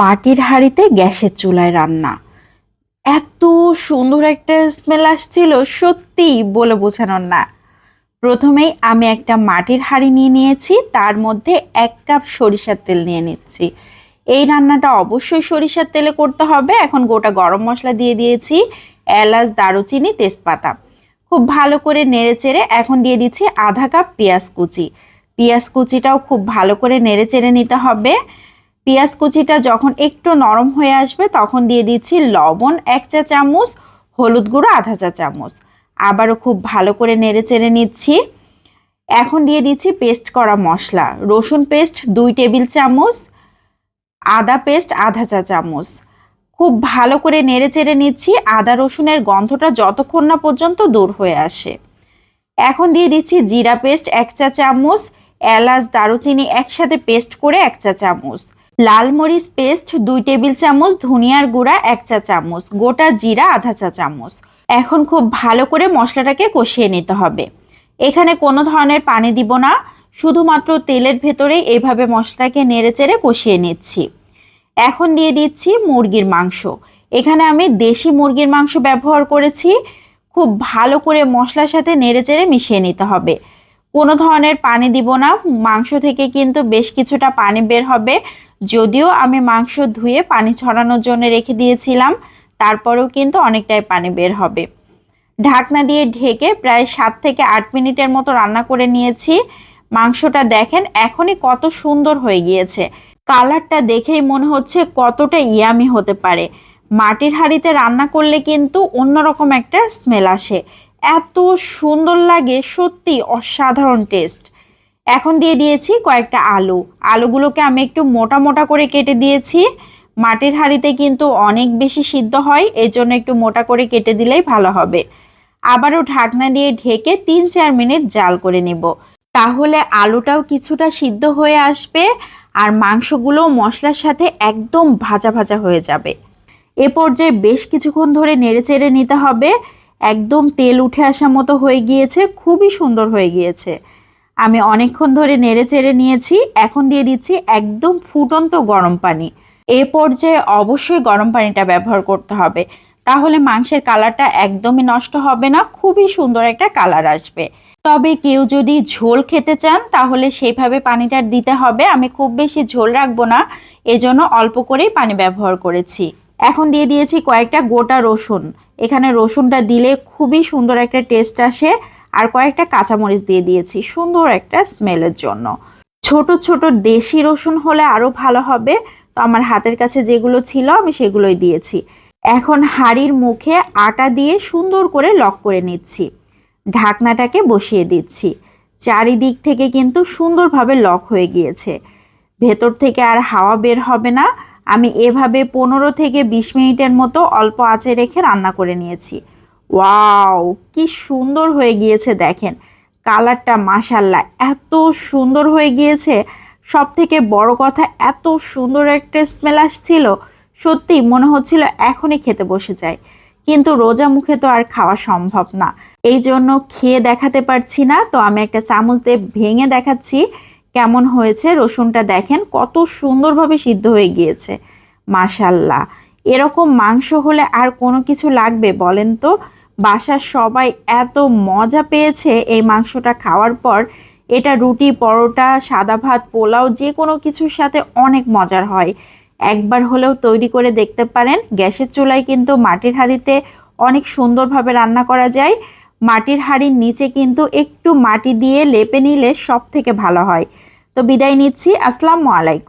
মাটির হাঁড়িতে গ্যাসের চুলায় রান্না। এত সুন্দর একটা স্মেল আসছিল সত্যি বলে বোঝানোর না। প্রথমেই আমি একটা মাটির হাঁড়ি নিয়ে নিয়েছি, তার মধ্যে এক কাপ সরিষার তেল নিয়ে নিচ্ছি। এই রান্নাটা অবশ্যই সরিষার তেলে করতে হবে। এখন গোটা গরম মশলা দিয়ে দিয়েছি, এলাচ, দারুচিনি, তেজপাতা। খুব ভালো করে নেড়ে চেড়ে এখন দিয়ে দিচ্ছি আধা কাপ পেঁয়াজ কুচি। পেঁয়াজ কুচিটাও খুব ভালো করে নেড়ে চেড়ে নিতে হবে। পেঁয়াজ কুচিটা যখন একটু নরম হয়ে আসবে, তখন দিয়ে দিচ্ছি লবণ, এক চা চামচ, হলুদ গুঁড়ো, আধা চা চামচ। আবারও খুব ভালো করে নেড়ে চেড়ে নিচ্ছি। এখন দিয়ে দিচ্ছি পেস্ট করা মশলা। রসুন পেস্ট দুই টেবিল চামচ, আদা পেস্ট আধা চা চামচ। খুব ভালো করে নেড়ে চেড়ে নিচ্ছি। আদা রসুনের গন্ধটা যতক্ষণ না পর্যন্ত দূর হয়ে আসে। এখন দিয়ে দিচ্ছি জিরা পেস্ট এক চা চামচ, এলাচ, দারুচিনি একসাথে পেস্ট করে এক চা চামচ। লাল মরিচ পেস্ট, দুই টেবিল চামচ, ধনিয়ার গুঁড়া, এক চা চামচ, গোটা জিরা, আধা চা চামচ। এখন খুব ভালো করে মশলাটাকে কষিয়ে নিতে হবে। এখানে কোনো ধরনের পানি দিব না, শুধুমাত্র তেলের ভেতরেই এইভাবে মশলাটাকে নেড়ে চেড়ে কষিয়ে নিচ্ছি। এখন দিয়ে দিচ্ছি মুরগির মাংস। এখানে আমি দেশি মুরগির মাংস ব্যবহার করেছি। খুব ভালো করে মশলার সাথে নেড়ে চেড়ে মিশিয়ে নিতে হবে। কোনো ধরনের পানি দিব না। মাংস থেকে কিন্তু বেশ কিছুটা পানি বের হবে। যদিও আমি মাংস ধুয়ে পানি ছড়ানোর জন্য রেখে দিয়েছিলাম, তারপরেও কিন্তু অনেকটাই পানি বের হবে। ঢাকনা দিয়ে ঢেকে প্রায় সাত থেকে আট মিনিটের মতো রান্না করে নিয়েছি। মাংসটা দেখেন এখনই কত সুন্দর হয়ে গিয়েছে। কালারটা দেখেই মনে হচ্ছে কতটা ইয়ামি হতে পারে। মাটির হাঁড়িতে রান্না করলে কিন্তু অন্যরকম একটা স্মেল আসে। এত সুন্দর লাগে, সত্যি অসাধারণ টেস্ট এখন দিয়ে দিয়েছি কয়েকটা আলু। আলুগুলোকে আমি একটু মোটা মোটা করে কেটে দিয়েছি। মাটির হাঁড়িতে কিন্তু অনেক বেশি সিদ্ধ হয় এই জন্য একটু মোটা করে কেটে দিলেই ভালো হবে। আবারও ঢাকনা দিয়ে ঢেকে তিন চার মিনিট জাল করে নেব। তাহলে আলুটাও কিছুটা সিদ্ধ হয়ে আসবে আর মাংসগুলো মশলার সাথে একদম ভাজা ভাজা হয়ে যাবে। এ পর্যায়ে বেশ কিছুক্ষণ ধরে নেড়ে চেড়ে নিতে হবে। একদম তেল উঠে আসা মতো হয়ে গিয়েছে, খুবই সুন্দর হয়ে গিয়েছে। আমি অনেকক্ষণ ধরে নেড়ে চেড়ে নিয়েছি, এখন দিয়ে দিচ্ছি একদম ফুটন্ত গরম পানি। এ পর্যায়ে অবশ্যই গরম পানিটা ব্যবহার করতে হবে। তাহলে মাংসের কালারটা একদমই নষ্ট হবে না, খুবই সুন্দর একটা কালার আসবে। তবে কেউ যদি ঝোল খেতে চান, তাহলে সেইভাবে পানিটা দিতে হবে। আমি খুব বেশি ঝোল রাখব না, এজন্য অল্প করেই পানি ব্যবহার করেছি। এখন দিয়ে দিয়েছি কয়েকটা গোটা রসুন। এখানে রসুনটা দিলে খুবই সুন্দর একটা টেস্ট আসে। আর কয়েকটা কাঁচামরিচ দিয়ে দিয়েছি, সুন্দর একটা স্মেলের জন্য। ছোট ছোট দেশি রসুন হলে আরও ভালো হবে। তো আমার হাতের কাছে যেগুলো ছিল আমি সেগুলোই দিয়েছি। এখন হাঁড়ির মুখে আটা দিয়ে সুন্দর করে লক করে নিচ্ছি। ঢাকনাটাকে বসিয়ে দিচ্ছি। চারিদিক থেকে কিন্তু সুন্দরভাবে লক হয়ে গিয়েছে। ভেতর থেকে আর হাওয়া বের হবে না। আমি এভাবে পনেরো থেকে বিশ মিনিটের মতো অল্প আঁচে রেখে রান্না করে নিয়েছি। ওয়াও, কি সুন্দর হয়ে গিয়েছে দেখেন। কালারটা মাসাল্লাহ এত সুন্দর হয়ে গিয়েছে। সব থেকে বড় কথা, এত সুন্দর একটা স্মেল আসছিল। সত্যি মনে হচ্ছিল এখনই খেতে বসে যায় কিন্তু রোজা মুখে তো আর খাওয়া সম্ভব না। এই জন্য খেয়ে দেখাতে পারছি না, তো আমি একটা চামচ দিয়ে ভেঙে দেখাচ্ছি। কেমন হয়েছে? রসুনটা দেখেন কত সুন্দরভাবে সিদ্ধ হয়ে গিয়েছে। মাশাল্লাহ এরকম মাংস হলে আর কোনো কিছু লাগবে বলেন তো? বাসার সবাই এত মজা পেয়েছে এই মাংসটা খাওয়ার পর। এটা রুটি, পরোটা, সাদা ভাত, পোলাও যে কোনো কিছুর সাথে অনেক মজার হয়। একবার হলেও তৈরি করে দেখতে পারেন। গ্যাসের চুলায় কিন্তু মাটির হাঁড়িতে অনেক সুন্দরভাবে রান্না করা যায়। মাটির হাড়ির নিচে কিন্তু একটু মাটি দিয়ে লেপে নিলে সব থেকে ভালো হয়। তো বিদায় নিচ্ছি। আসসালামু আলাইকুম।